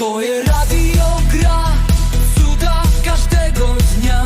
Twoje radio gra cuda każdego dnia.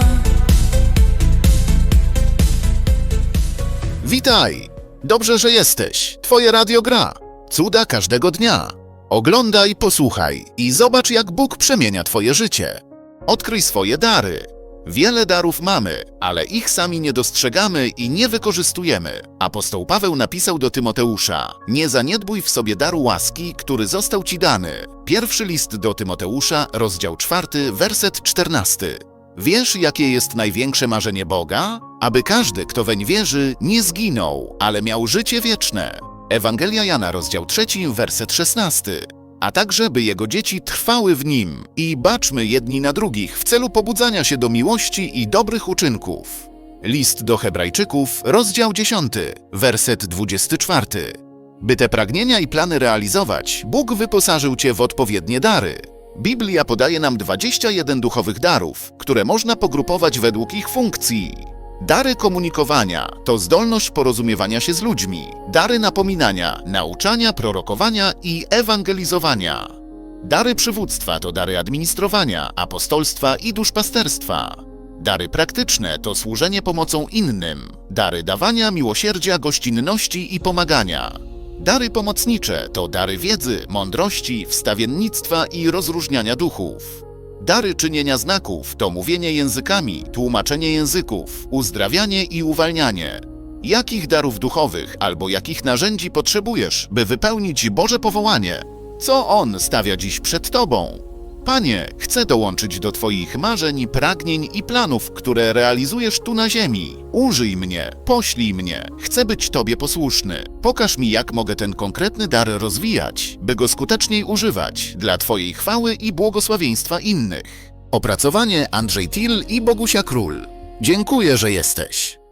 Witaj! Dobrze, że jesteś. Twoje radio gra. Cuda każdego dnia. Oglądaj, posłuchaj i zobacz, jak Bóg przemienia Twoje życie. Odkryj swoje dary. Wiele darów mamy, ale ich sami nie dostrzegamy i nie wykorzystujemy. Apostoł Paweł napisał do Tymoteusza: Nie zaniedbuj w sobie daru łaski, który został ci dany. Pierwszy list do Tymoteusza, rozdział 4, werset 14. Wiesz, jakie jest największe marzenie Boga? Aby każdy, kto weń wierzy, nie zginął, ale miał życie wieczne. Ewangelia Jana, rozdział 3, werset 16. A także, by jego dzieci trwały w nim i baczmy jedni na drugich w celu pobudzania się do miłości i dobrych uczynków. List do Hebrajczyków, rozdział 10, werset 24. By te pragnienia i plany realizować, Bóg wyposażył cię w odpowiednie dary. Biblia podaje nam 21 duchowych darów, które można pogrupować według ich funkcji. Dary komunikowania to zdolność porozumiewania się z ludźmi, dary napominania, nauczania, prorokowania i ewangelizowania. Dary przywództwa to dary administrowania, apostolstwa i duszpasterstwa. Dary praktyczne to służenie pomocą innym, dary dawania, miłosierdzia, gościnności i pomagania. Dary pomocnicze to dary wiedzy, mądrości, wstawiennictwa i rozróżniania duchów. Dary czynienia znaków to mówienie językami, tłumaczenie języków, uzdrawianie i uwalnianie. Jakich darów duchowych albo jakich narzędzi potrzebujesz, by wypełnić Boże powołanie? Co On stawia dziś przed Tobą? Panie, chcę dołączyć do Twoich marzeń, pragnień i planów, które realizujesz tu na ziemi. Użyj mnie, poślij mnie, chcę być Tobie posłuszny. Pokaż mi, jak mogę ten konkretny dar rozwijać, by go skuteczniej używać dla Twojej chwały i błogosławieństwa innych. Opracowanie Andrzej Till i Bogusia Król. Dziękuję, że jesteś.